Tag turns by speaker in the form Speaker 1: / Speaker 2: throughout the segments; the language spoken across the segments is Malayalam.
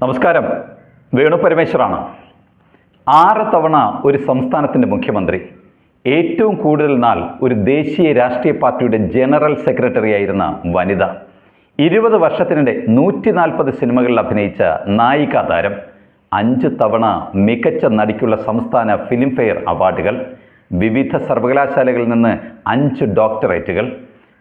Speaker 1: നമസ്കാരം. വേണു പരമേശ്വറാണ്. ആറ് തവണ ഒരു സംസ്ഥാനത്തിന്റെ മുഖ്യമന്ത്രി ഏറ്റവും കൂടുതൽ നാൾ ഒരു ദേശീയ രാഷ്ട്രീയ പാർട്ടിയുടെ ജനറൽ സെക്രട്ടറി ആയിരുന്ന വനിത ഇരുപത് വർഷത്തിനിടെ നൂറ്റി നാൽപ്പത് സിനിമകളിൽ അഭിനയിച്ച നായിക താരം അഞ്ച് തവണ മികച്ച നടിക്കുള്ള സംസ്ഥാന ഫിലിംഫെയർ അവാർഡുകൾ വിവിധ സർവകലാശാലകളിൽ നിന്ന് അഞ്ച് ഡോക്ടറേറ്റുകൾ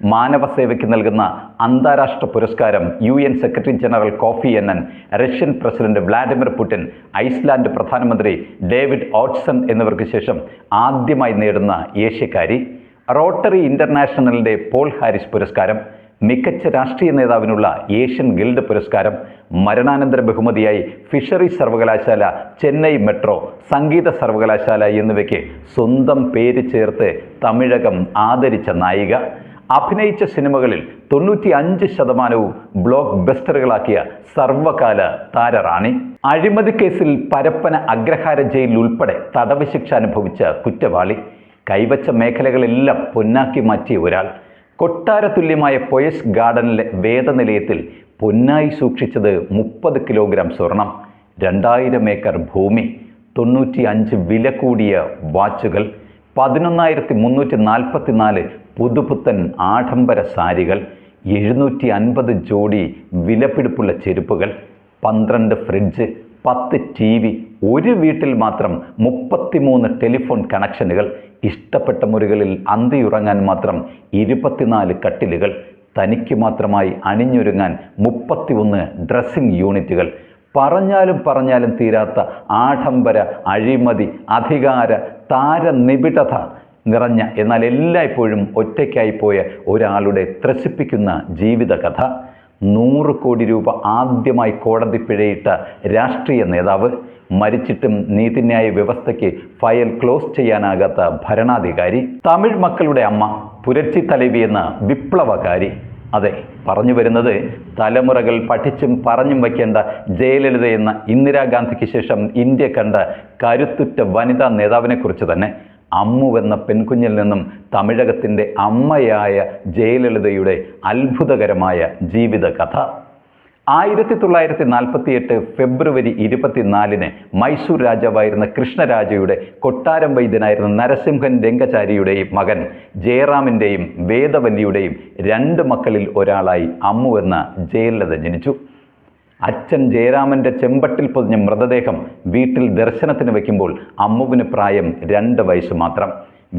Speaker 1: മാനവ സേവയ്ക്ക് നൽകുന്ന അന്താരാഷ്ട്ര പുരസ്കാരം U N secretary general Kofi Annan Russian president Vladimir Putin Iceland പ്രധാനമന്ത്രി ഡേവിഡ് ഓട്സൺ എന്നിവർക്ക് ശേഷം ആദ്യമായി നേടുന്ന ഏഷ്യക്കാരി. റോട്ടറി ഇന്റർനാഷണലിന്റെ പോൾ ഹാരിസ് പുരസ്കാരം മികച്ച രാഷ്ട്രീയ നേതാവിനുള്ള ഏഷ്യൻ ഗിൽഡ് പുരസ്കാരം മരണാനന്തര ബഹുമതിയായി ഫിഷറി സർവകലാശാല ചെന്നൈ മെട്രോ സംഗീത സർവകലാശാല എന്നിവയ്ക്ക് സ്വന്തം പേര് ചേർത്ത് തമിഴകം ആദരിച്ച നായിക. അഭിനയിച്ച സിനിമകളിൽ തൊണ്ണൂറ്റി അഞ്ച് ശതമാനവും ബ്ലോക്ക് ബസ്റ്ററുകളാക്കിയ സർവകാല താരറാണി. അഴിമതി കേസിൽ പരപ്പന അഗ്രഹാര ജയിലിൽ ഉൾപ്പെടെ തടവ് ശിക്ഷ അനുഭവിച്ച കുറ്റവാളി. കൈവച്ച മേഖലകളെല്ലാം പൊന്നാക്കി മാറ്റിയ ഒരാൾ. കൊട്ടാര തുല്യമായ പൊയസ് ഗാർഡനിലെ വേദനിലയത്തിൽ പൊന്നായി സൂക്ഷിച്ചത് മുപ്പത് കിലോഗ്രാം സ്വർണം രണ്ടായിരം ഏക്കർ ഭൂമി തൊണ്ണൂറ്റി അഞ്ച് വില കൂടിയ വാച്ചുകൾ പതിനൊന്നായിരത്തി മുന്നൂറ്റി നാൽപ്പത്തി നാല് പുതുപുത്തൻ ആഡംബര സാരികൾ എഴുന്നൂറ്റി അൻപത് ജോഡി വിലപിടിപ്പുള്ള ചെരുപ്പുകൾ പന്ത്രണ്ട് ഫ്രിഡ്ജ് പത്ത് ടി വി ഒരു വീട്ടിൽ മാത്രം മുപ്പത്തിമൂന്ന് ടെലിഫോൺ കണക്ഷനുകൾ ഇഷ്ടപ്പെട്ട മുറികളിൽ അന്തിയുറങ്ങാൻ മാത്രം ഇരുപത്തിനാല് കട്ടിലുകൾ തനിക്ക് മാത്രമായി അണിഞ്ഞൊരുങ്ങാൻ മുപ്പത്തിയൊന്ന് ഡ്രസ്സിംഗ് യൂണിറ്റുകൾ. പറഞ്ഞാലും പറഞ്ഞാലും തീരാത്ത ആഡംബര അഴിമതി അധികാര താരനിബിഡത നിറഞ്ഞ എന്നാൽ എല്ലായ്പ്പോഴും ഒറ്റയ്ക്കായി പോയ ഒരാളുടെ ത്രസിപ്പിക്കുന്ന ജീവിതകഥ നൂറ് കോടി രൂപ ആദ്യമായി കോടതി പിഴയിട്ട രാഷ്ട്രീയ നേതാവ്. മരിച്ചിട്ടും നീതിന്യായ വ്യവസ്ഥയ്ക്ക് ഫയൽ ക്ലോസ് ചെയ്യാനാകാത്ത ഭരണാധികാരി. തമിഴ് മക്കളുടെ അമ്മ പുരച്ചി തലവി എന്ന വിപ്ലവകാരി. അതെ പറഞ്ഞു വരുന്നത് തലമുറകൾ പഠിച്ചും പറഞ്ഞും വയ്ക്കേണ്ട ജയലളിത എന്ന ഇന്ദിരാഗാന്ധിക്ക് ശേഷം ഇന്ത്യ കണ്ട കരുത്തുറ്റ വനിതാ നേതാവിനെക്കുറിച്ച് തന്നെ. അമ്മു എന്ന പെൺകുഞ്ഞിൽ നിന്നും തമിഴകത്തിന്റെ അമ്മയായ ജയലളിതയുടെ അത്ഭുതകരമായ ജീവിതകഥ. ആയിരത്തി തൊള്ളായിരത്തി നാൽപ്പത്തി എട്ട് ഫെബ്രുവരി ഇരുപത്തിനാലിന് മൈസൂർ രാജാവായിരുന്ന കൃഷ്ണരാജയുടെ കൊട്ടാരം വൈദ്യനായിരുന്ന നരസിംഹൻ രംഗചാരിയുടെയും മകൻ ജയറാമിന്റെയും വേദവല്ലിയുടെയും രണ്ട് മക്കളിൽ ഒരാളായി അമ്മുവെന്ന ജയലളിത ജനിച്ചു. അച്ഛൻ ജയരാമന്റെ ചെമ്പട്ടിൽ പൊതിഞ്ഞ മൃതദേഹം വീട്ടിൽ ദർശനത്തിന് വയ്ക്കുമ്പോൾ അമ്മുവിന് പ്രായം രണ്ട് വയസ്സ് മാത്രം.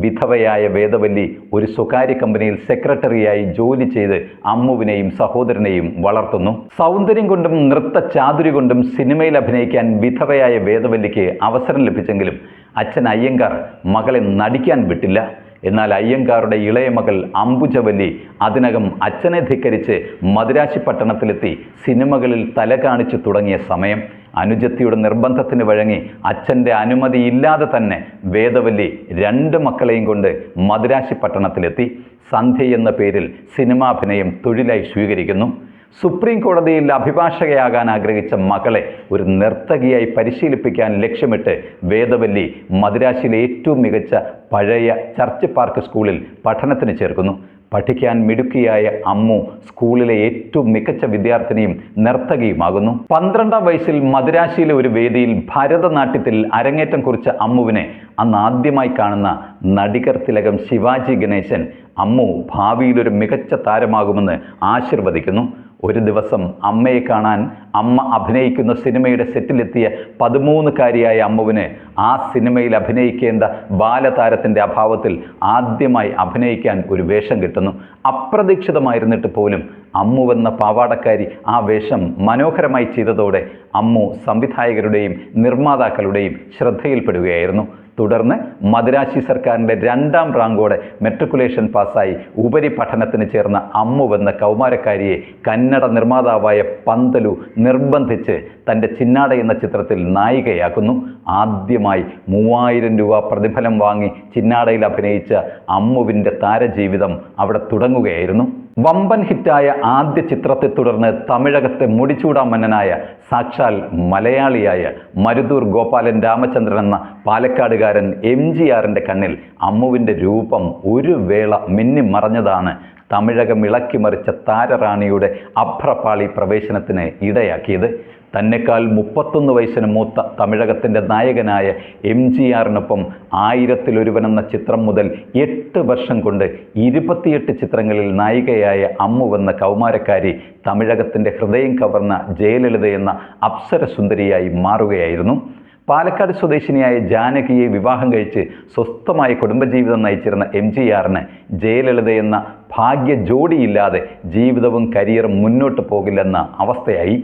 Speaker 1: വിധവയായ വേദവല്ലി ഒരു സ്വകാര്യ കമ്പനിയിൽ സെക്രട്ടറിയായി ജോലി ചെയ്ത് അമ്മുവിനെയും സഹോദരനെയും വളർത്തുന്നു. സൗന്ദര്യം കൊണ്ടും നൃത്ത ചാതുരി കൊണ്ടും സിനിമയിൽ അഭിനയിക്കാൻ വിധവയായ വേദവല്ലിക്ക് അവസരം ലഭിച്ചെങ്കിലും അച്ഛൻ അയ്യങ്കാർ മകളെ നടിക്കാൻ വിട്ടില്ല. എന്നാൽ അയ്യങ്കാരുടെ ഇളയ മകൾ അംബുജവല്ലി അതിനകം അച്ഛനെ ധിക്കരിച്ച് മദുരാശി പട്ടണത്തിലെത്തി സിനിമകളിൽ തല കാണിച്ചു തുടങ്ങിയ സമയം. അനുജത്തിയുടെ നിർബന്ധത്തിന് വഴങ്ങി അച്ഛന്റെ അനുമതിയില്ലാതെ തന്നെ വേദവല്ലി രണ്ട് മക്കളെയും കൊണ്ട് മദുരാശി പട്ടണത്തിലെത്തി. സന്ധ്യ എന്ന പേരിൽ സിനിമാഭിനയം തൊഴിലായി സ്വീകരിക്കുന്നു. സുപ്രീം കോടതിയിൽ അഭിഭാഷകയാകാൻ ആഗ്രഹിച്ച മകളെ ഒരു നർത്തകിയായി പരിശീലിപ്പിക്കാൻ ലക്ഷ്യമിട്ട് വേദവല്ലി മദ്രാശിയിലെ ഏറ്റവും മികച്ച പഴയ ചർച്ച് പാർക്ക് സ്കൂളിൽ പഠനത്തിന് ചേർക്കുന്നു. പഠിക്കാൻ മിടുക്കിയായ അമ്മു സ്കൂളിലെ ഏറ്റവും മികച്ച വിദ്യാർത്ഥിനിയും നർത്തകിയുമാകുന്നു. പന്ത്രണ്ടാം വയസ്സിൽ മദ്രാശിയിലെ ഒരു വേദിയിൽ ഭരതനാട്യത്തിൽ അരങ്ങേറ്റം കുറിച്ച അമ്മുവിനെ അന്ന് ആദ്യമായി കാണുന്ന നടികർ തിലകം ശിവാജി ഗണേശൻ അമ്മു ഭാവിയിലൊരു മികച്ച താരമാകുമെന്ന് ആശീർവദിക്കുന്നു. ഒരു ദിവസം അമ്മയെ കാണാൻ അമ്മ അഭിനയിക്കുന്ന സിനിമയുടെ സെറ്റിലെത്തിയ പതിമൂന്നുകാരിയായ അമ്മുവിന് ആ സിനിമയിൽ അഭിനയിക്കേണ്ട ബാലതാരത്തിന്റെ അഭാവത്തിൽ ആദ്യമായി അഭിനയിക്കാൻ ഒരു വേഷം കിട്ടുന്നു. അപ്രതീക്ഷിതമായിരുന്നിട്ട് പോലും അമ്മുവെന്ന പാവാടക്കാരി ആ വേഷം മനോഹരമായി ചെയ്തതോടെ അമ്മു സംവിധായകരുടെയും നിർമ്മാതാക്കളുടെയും ശ്രദ്ധയിൽപ്പെടുകയായിരുന്നു. തുടർന്ന് മദ്രാശി സർക്കാരിന്റെ രണ്ടാം റാങ്കോടെ മെട്രിക്കുലേഷൻ പാസ്സായി ഉപരിപഠനത്തിന് ചേർന്ന അമ്മുവെന്ന കൗമാരക്കാരിയെ കന്നഡ നിർമ്മാതാവായ പന്തലു നിർബന്ധിച്ച് തന്റെ ചിന്നാട എന്ന ചിത്രത്തിൽ നായികയാക്കുന്നു. ആദ്യമായി മൂവായിരം രൂപ പ്രതിഫലം വാങ്ങി ചിന്നാടയിൽ അഭിനയിച്ച അമ്മുവിന്റെ താരജീവിതം അവിടെ തുടങ്ങുകയായിരുന്നു. വമ്പൻ ഹിറ്റായ ആദ്യ ചിത്രത്തെ തുടർന്ന് തമിഴകത്തെ മുടിച്ചൂടാ മന്നനായ സാക്ഷാൽ മലയാളിയായ മരുതൂർ ഗോപാലൻ രാമചന്ദ്രൻ എന്ന പാലക്കാടുകാരൻ എം ജി ആറിന്റെ കണ്ണിൽ അമ്മുവിന്റെ രൂപം ഒരു വേള മിന്നി മറഞ്ഞതാണ്. തമിഴകം ഇളക്കിമറിച്ച താരറാണിയുടെ അഭ്രപാളി പ്രവേശനത്തിന് ഇടയാക്കിയത്. തന്നെക്കാൾ മുപ്പത്തൊന്ന് വയസ്സിന് മൂത്ത തമിഴകത്തിന്റെ നായകനായ എം ജി ആറിനൊപ്പം ആയിരത്തിലൊരുവൻ എന്ന ചിത്രം മുതൽ എട്ട് വർഷം കൊണ്ട് ഇരുപത്തിയെട്ട് ചിത്രങ്ങളിൽ നായികയായ അമ്മു എന്ന കൗമാരക്കാരി തമിഴകത്തിന്റെ ഹൃദയം കവർന്ന ജയലളിത എന്ന അപ്സരസുന്ദരിയായി മാറുകയായിരുന്നു. പാലക്കാട് സ്വദേശിനിയായ ജാനകിയെ വിവാഹം കഴിച്ച് സ്വസ്ഥമായ കുടുംബജീവിതം നയിച്ചിരുന്ന എം ജി ആറിന് ജയലളിത എന്ന ഭാഗ്യ ജോഡിയില്ലാതെ ജീവിതവും കരിയറും മുന്നോട്ട് പോകില്ലെന്ന അവസ്ഥയായി.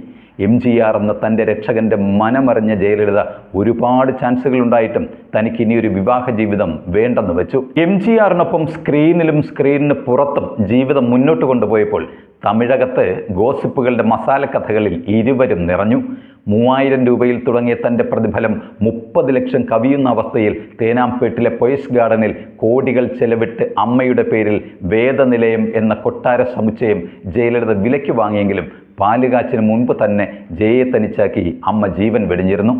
Speaker 1: എം ജി ആർ എന്ന തന്റെ രക്ഷകന്റെ മനമറിഞ്ഞ ജയലളിത ഒരുപാട് ചാൻസുകൾ ഉണ്ടായിട്ടും തനിക്ക് ഇനിയൊരു വിവാഹ ജീവിതം വേണ്ടെന്ന് വെച്ചു. എം ജി ആറിനൊപ്പം സ്ക്രീനിലും സ്ക്രീനിന് പുറത്തും ജീവിതം മുന്നോട്ട് കൊണ്ടുപോയപ്പോൾ തമിഴകത്ത് ഗോസിപ്പുകളുടെ മസാല കഥകളിൽ ഇരുവരും നിറഞ്ഞു. മൂവായിരം രൂപയിൽ തുടങ്ങിയ തന്റെ പ്രതിഫലം മുപ്പത് ലക്ഷം കവിയുന്ന അവസ്ഥയിൽ തേനാംപേട്ടിലെ പൊയ്സ് ഗാർഡനിൽ കോടികൾ ചെലവിട്ട് അമ്മയുടെ പേരിൽ വേദനിലയം എന്ന കൊട്ടാര സമുച്ചയം ജയലളിത വിലയ്ക്ക് വാങ്ങിയെങ്കിലും പാലുകാച്ചിന് മുൻപ് തന്നെ ജയയെ തനിച്ചാക്കി അമ്മ ജീവൻ വെടിഞ്ഞിരുന്നു.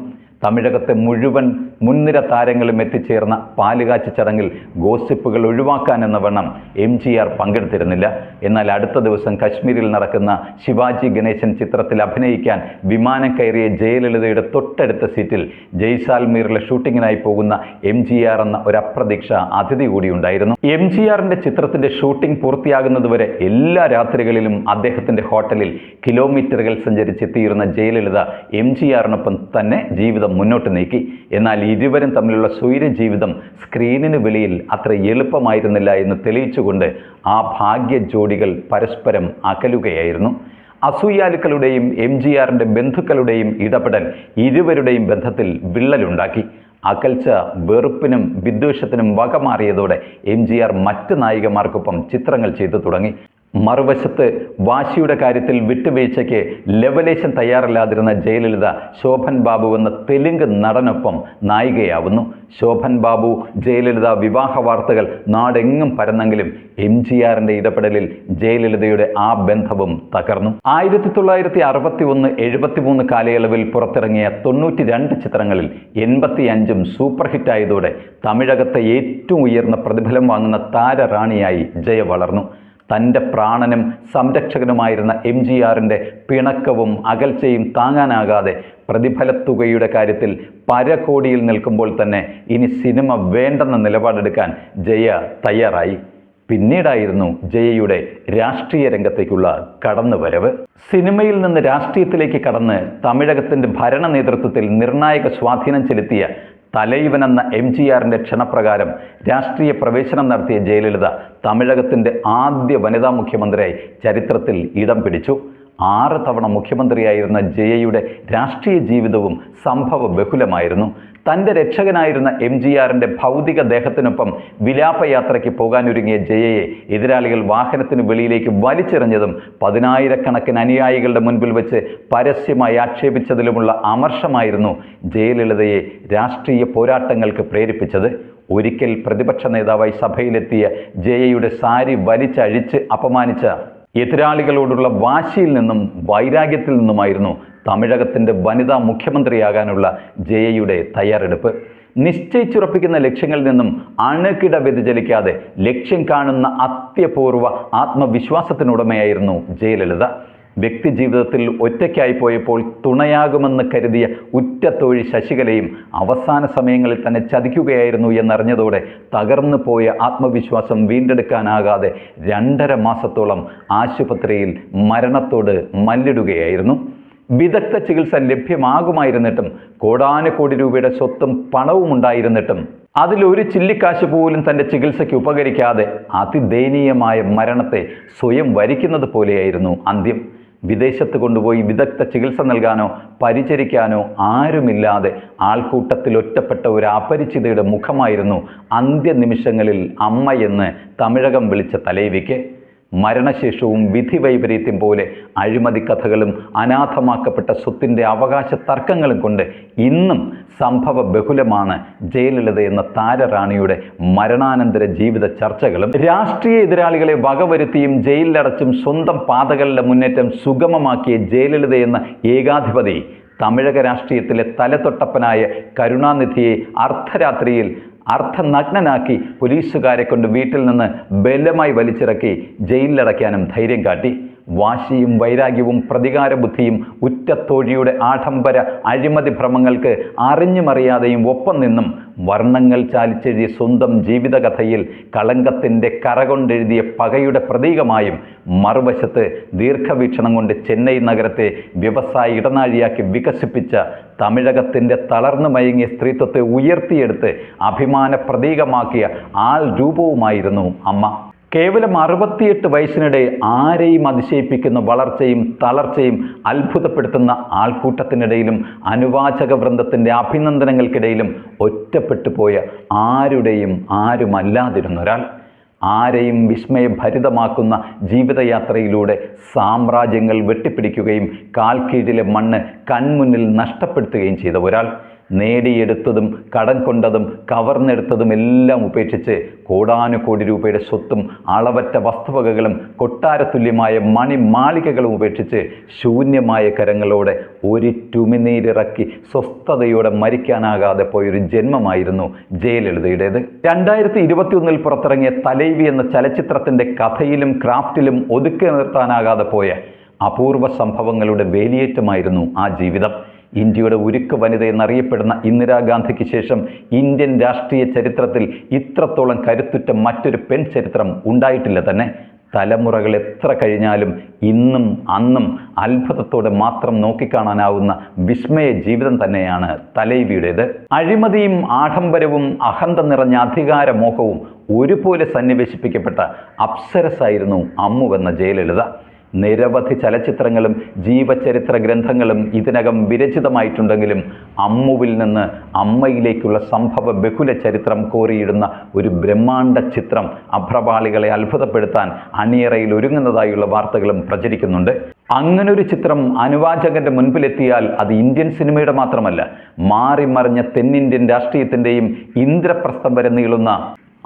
Speaker 1: തമിഴകത്തെ മുഴുവൻ മുൻനിര താരങ്ങളും എത്തിച്ചേർന്ന പാലുകാച്ച ചടങ്ങിൽ ഗോസിപ്പുകൾ ഒഴിവാക്കാൻ എന്ന വണ്ണം എം ജി ആർ പങ്കെടുത്തിരുന്നില്ല. എന്നാൽ അടുത്ത ദിവസം കശ്മീരിൽ നടക്കുന്ന ശിവാജി ഗണേശൻ ചിത്രത്തിൽ അഭിനയിക്കാൻ വിമാനം കയറിയ ജയലളിതയുടെ തൊട്ടടുത്ത സീറ്റിൽ ജയ്സാൽമീറിലെ ഷൂട്ടിങ്ങിനായി പോകുന്ന എം ജി ആർ എന്ന ഒരു അപ്രതീക്ഷ അതിഥി കൂടി ഉണ്ടായിരുന്നു. എം ജി ആറിന്റെ ചിത്രത്തിന്റെ ഷൂട്ടിംഗ് പൂർത്തിയാകുന്നതുവരെ എല്ലാ രാത്രികളിലും അദ്ദേഹത്തിന്റെ ഹോട്ടലിൽ കിലോമീറ്ററുകൾ സഞ്ചരിച്ചെത്തിയിരുന്ന ജയലളിത എം ജി ആറിനൊപ്പം തന്നെ ജീവിതം മുന്നോട്ട് നീക്കി. എന്നാൽ ഇരുവരും തമ്മിലുള്ള സ്വൈര ജീവിതം സ്ക്രീനിന് വെളിയിൽ അത്ര എളുപ്പമായിരുന്നില്ല എന്ന് തെളിയിച്ചുകൊണ്ട് ആ ഭാഗ്യ ജോഡികൾ പരസ്പരം അകലുകയായിരുന്നു. അസൂയാലുക്കളുടെയും എം ജി ആറിന്റെ ബന്ധുക്കളുടെയും ഇടപെടൽ ഇരുവരുടെയും ബന്ധത്തിൽ വിള്ളലുണ്ടാക്കി. അകൽച്ച വെറുപ്പിനും വിദ്വേഷത്തിനും വകമാറിയതോടെ എം ജി ആർ മറ്റ് നായികമാർക്കൊപ്പം ചിത്രങ്ങൾ ചെയ്തു തുടങ്ങി. മറുവശത്ത് വാശിയുടെ കാര്യത്തിൽ വിട്ടുവീഴ്ചയ്ക്ക് ലെവലേഷൻ തയ്യാറല്ലാതിരുന്ന ജയലളിത ശോഭൻ ബാബു എന്ന തെലുങ്ക് നടനൊപ്പം നായികയാവുന്നു. ശോഭൻ ബാബു ജയലളിത വിവാഹ വാർത്തകൾ നാടെങ്ങും പരന്നെങ്കിലും എം ജി ആറിന്റെ ഇടപെടലിൽ ജയലളിതയുടെ ആ ബന്ധവും തകർന്നു. ആയിരത്തി തൊള്ളായിരത്തി അറുപത്തി ഒന്ന് എഴുപത്തി മൂന്ന് കാലയളവിൽ പുറത്തിറങ്ങിയ തൊണ്ണൂറ്റി രണ്ട് ചിത്രങ്ങളിൽ എൺപത്തി അഞ്ചും സൂപ്പർ ഹിറ്റായതോടെ തമിഴകത്തെ ഏറ്റവും ഉയർന്ന പ്രതിഫലം വാങ്ങുന്ന താരറാണിയായി ജയ വളർന്നു. തന്റെ പ്രാണനും സംരക്ഷകനുമായിരുന്ന എം ജി ആറിന്റെ പിണക്കവും അകൽച്ചയും താങ്ങാനാകാതെ പ്രതിഫലത്തുകയുടെ കാര്യത്തിൽ പരകോടിയിൽ നിൽക്കുമ്പോൾ തന്നെ ഇനി സിനിമ വേണ്ടെന്ന നിലപാടെടുക്കാൻ ജയ തയ്യാറായി. പിന്നീടായിരുന്നു ജയയുടെ രാഷ്ട്രീയ രംഗത്തേക്കുള്ള കടന്നുവരവ്. സിനിമയിൽ നിന്ന് രാഷ്ട്രീയത്തിലേക്ക് കടന്ന് തമിഴകത്തിന്റെ ഭരണ നേതൃത്വത്തിൽ നിർണായക സ്വാധീനം ചെലുത്തിയ തലൈവനെന്ന എം ജി ആറിന്റെ ക്ഷണപ്രകാരം രാഷ്ട്രീയ പ്രവേശനം നടത്തിയ ജയലളിത തമിഴകത്തിന്റെ ആദ്യ വനിതാ മുഖ്യമന്ത്രിയായി ചരിത്രത്തിൽ ഇടം പിടിച്ചു. ആറ് തവണ മുഖ്യമന്ത്രിയായിരുന്ന ജയയുടെ രാഷ്ട്രീയ ജീവിതവും സംഭവ ബഹുലമായിരുന്നു. തന്റെ രക്ഷകനായിരുന്ന എം ജി ആറിന്റെ ഭൗതിക ദേഹത്തിനൊപ്പം വിലാപയാത്രയ്ക്ക് പോകാനൊരുങ്ങിയ ജയയെ എതിരാളികൾ വാഹനത്തിന് വെളിയിലേക്ക് വലിച്ചെറിഞ്ഞതും പതിനായിരക്കണക്കിന് അനുയായികളുടെ മുൻപിൽ വെച്ച് പരസ്യമായി ആക്ഷേപിച്ചതിലുമുള്ള അമർഷമായിരുന്നു ജയലളിതയെ രാഷ്ട്രീയ പോരാട്ടങ്ങൾക്ക് പ്രേരിപ്പിച്ചത്. ഒരിക്കൽ പ്രതിപക്ഷ നേതാവായി സഭയിലെത്തിയ ജയയുടെ സാരി വലിച്ചഴിച്ച് അപമാനിച്ച എതിരാളികളോടുള്ള വാശിയിൽ നിന്നും വൈരാഗ്യത്തിൽ നിന്നുമായിരുന്നു തമിഴകത്തിന്റെ വനിതാ മുഖ്യമന്ത്രിയാകാനുള്ള ജയയുടെ തയ്യാറെടുപ്പ്. നിശ്ചയിച്ചുറപ്പിക്കുന്ന ലക്ഷ്യങ്ങളിൽ നിന്നും അണുകിട വ്യതിചലിക്കാതെ ലക്ഷ്യം കാണുന്ന അത്യപൂർവ ആത്മവിശ്വാസത്തിനുടമയായിരുന്നു ജയലളിത. വ്യക്തിജീവിതത്തിൽ ഒറ്റയ്ക്കായി പോയപ്പോൾ തുണയാകുമെന്ന് കരുതിയ ഉറ്റത്തോഴി ശശികലയും അവസാന സമയങ്ങളിൽ തന്നെ ചതിക്കുകയായിരുന്നു എന്നറിഞ്ഞതോടെ തകർന്നു പോയ ആത്മവിശ്വാസം വീണ്ടെടുക്കാനാകാതെ രണ്ടര മാസത്തോളം ആശുപത്രിയിൽ മരണത്തോട് മല്ലിടുകയായിരുന്നു. വിദഗ്ധ ചികിത്സ ലഭ്യമാകുമായിരുന്നിട്ടും കോടാനുകോടി രൂപയുടെ സ്വത്തും പണവും ഉണ്ടായിരുന്നിട്ടും അതിലൊരു ചില്ലിക്കാശ് പോലും തന്റെ ചികിത്സയ്ക്ക് ഉപകരിക്കാതെ അതിദയനീയമായ മരണത്തെ സ്വയം വരിക്കുന്നത് പോലെയായിരുന്നു അന്ത്യം. വിദേശത്ത് കൊണ്ടുപോയി വിദഗ്ധ ചികിത്സ നൽകാനോ പരിചരിക്കാനോ ആരുമില്ലാതെ ആൾക്കൂട്ടത്തിൽ ഒറ്റപ്പെട്ട ഒരു അപരിചിതയുടെ മുഖമായിരുന്നു അന്ത്യനിമിഷങ്ങളിൽ അമ്മയെന്ന് തമിഴകം വിളിച്ച തലൈവിക്ക്. മരണശേഷവും വിധി വൈപരീത്യം പോലെ അഴിമതി കഥകളും അനാഥമാക്കപ്പെട്ട സ്വത്തിന്റെ അവകാശ തർക്കങ്ങളും കൊണ്ട് ഇന്നും സംഭവ ബഹുലമാണ് ജയലളിത എന്ന താരറാണിയുടെ മരണാനന്തര ജീവിത ചർച്ചകളും. രാഷ്ട്രീയ എതിരാളികളെ വകവരുത്തിയും ജയിലിലടച്ചും സ്വന്തം പാതകളുടെ മുന്നേറ്റം സുഗമമാക്കിയ ജയലളിത എന്ന ഏകാധിപതി തമിഴക രാഷ്ട്രീയത്തിലെ തലതൊട്ടപ്പനായ കരുണാനിധിയെ അർദ്ധരാത്രിയിൽ അർദ്ധനഗ്നനാക്കി പോലീസുകാരെ കൊണ്ട് വീട്ടിൽ നിന്ന് ബലമായി വലിച്ചിറക്കി ജയിലിലടയ്ക്കാനും ധൈര്യം കാട്ടി. വാശിയും വൈരാഗ്യവും പ്രതികാര ബുദ്ധിയും ഉറ്റത്തോഴിയുടെ ആഡംബര അഴിമതി ഭ്രമങ്ങൾക്ക് അറിഞ്ഞുമറിയാതെയും ഒപ്പം നിന്നും വർണങ്ങൾ ചാലിച്ചെഴുതിയ സ്വന്തം ജീവിതകഥയിൽ കളങ്കത്തിന്റെ കറകൊണ്ടെഴുതിയ പകയുടെ പ്രതീകമായും മറുവശത്ത് ദീർഘവീക്ഷണം കൊണ്ട് ചെന്നൈ നഗരത്തെ വ്യവസായ ഇടനാഴിയാക്കി വികസിപ്പിച്ച തമിഴകത്തിന്റെ തളർന്നു മയങ്ങിയ സ്ത്രീത്വത്തെ ഉയർത്തിയെടുത്ത് അഭിമാന പ്രതീകമാക്കിയ ആൾ രൂപവുമായിരുന്നു അമ്മ. കേവലം അറുപത്തിയെട്ട് വയസ്സിനിടെ ആരെയും അതിശയിപ്പിക്കുന്ന വളർച്ചയും തളർച്ചയും അത്ഭുതപ്പെടുത്തുന്ന ആൾക്കൂട്ടത്തിനിടയിലും അനുവാചക വൃന്ദത്തിന്റെ അഭിനന്ദനങ്ങൾക്കിടയിലും ഒറ്റപ്പെട്ടു പോയ ആരുടെയും ആരുമല്ലാതിരുന്ന ഒരാൾ. ആരെയും വിസ്മയഭരിതമാക്കുന്ന ജീവിതയാത്രയിലൂടെ സാമ്രാജ്യങ്ങൾ വെട്ടിപ്പിടിക്കുകയും കാൽക്കീഴിലെ കീഴിലെ മണ്ണ് കൺമുന്നിൽ നഷ്ടപ്പെടുത്തുകയും ചെയ്ത ഒരാൾ. നേടിയെടുത്തതും കടം കൊണ്ടതും കവർന്നെടുത്തതും എല്ലാം ഉപേക്ഷിച്ച് കോടാനുകോടി രൂപയുടെ സ്വത്തും അളവറ്റ വസ്തുവകകളും കൊട്ടാരത്തുല്യമായ മണിമാളികകളും ഉപേക്ഷിച്ച് ശൂന്യമായ കരങ്ങളോടെ ഒരു ടുമിനീരിറക്കി സ്വസ്ഥതയോടെ മരിക്കാനാകാതെ പോയൊരു ജന്മമായിരുന്നു ജയലളിതയുടേത്. രണ്ടായിരത്തി ഇരുപത്തിയൊന്നിൽ പുറത്തിറങ്ങിയ തലൈവി എന്ന ചലച്ചിത്രത്തിന്റെ കഥയിലും ക്രാഫ്റ്റിലും ഒതുക്കി നിർത്താനാകാതെ പോയ അപൂർവ സംഭവങ്ങളുടെ വേലിയേറ്റമായിരുന്നു ആ ജീവിതം. ഇന്ത്യയുടെ ഉരുക്ക് വനിത എന്നറിയപ്പെടുന്ന ഇന്ദിരാഗാന്ധിക്ക് ശേഷം ഇന്ത്യൻ രാഷ്ട്രീയ ചരിത്രത്തിൽ ഇത്രത്തോളം കരുത്തുറ്റ മറ്റൊരു പെൺ ചരിത്രം ഉണ്ടായിട്ടില്ല തന്നെ. തലമുറകൾ എത്ര കഴിഞ്ഞാലും ഇന്നും അന്നും അത്ഭുതത്തോടെ മാത്രം നോക്കിക്കാണാനാവുന്ന വിസ്മയ ജീവിതം തന്നെയാണ് തലൈവിയുടേത്. അഴിമതിയും ആഡംബരവും അഹന്ത നിറഞ്ഞ അധികാരമോഹവും ഒരുപോലെ സന്നിവേശിപ്പിക്കപ്പെട്ട അപ്സരസായിരുന്നു അമ്മുവെന്ന ജയലളിത. നിരവധി ചലച്ചിത്രങ്ങളും ജീവചരിത്ര ഗ്രന്ഥങ്ങളും ഇതിനകം വിരചിതമായിട്ടുണ്ടെങ്കിലും അമ്മുവിൽ നിന്ന് അമ്മയിലേക്കുള്ള സംഭവ ബഹുല ചരിത്രം കോരിയിടുന്ന ഒരു ബ്രഹ്മാണ്ട ചിത്രം അഭ്രപാളികളെ അത്ഭുതപ്പെടുത്താൻ അണിയറയിൽ ഒരുങ്ങുന്നതായുള്ള വാർത്തകളും പ്രചരിക്കുന്നുണ്ട്. അങ്ങനൊരു ചിത്രം അനുവാചകന്റെ മുൻപിലെത്തിയാൽ അത് ഇന്ത്യൻ സിനിമയുടെ മാത്രമല്ല മാറിമറിഞ്ഞ തെന്നിന്ത്യൻ രാഷ്ട്രീയത്തിന്റെയും ഇന്ദ്രപ്രസ്ഥം വരെ നീളുന്ന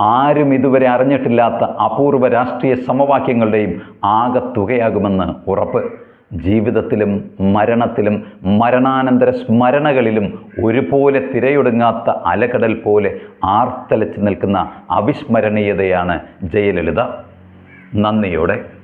Speaker 1: ആരും ഇതുവരെ അറിഞ്ഞിട്ടില്ലാത്ത അപൂർവ രാഷ്ട്രീയ സമവാക്യങ്ങളുടെയും ആകത്തുകയാകുമെന്ന് ഉറപ്പ്. ജീവിതത്തിലും മരണത്തിലും മരണാനന്തര സ്മരണകളിലും ഒരുപോലെ തിരയൊടുങ്ങാത്ത അലകടൽ പോലെ ആർത്തലച്ച് നിൽക്കുന്ന അവിസ്മരണീയതയാണ് ജയലളിത. നന്ദിയോടെ.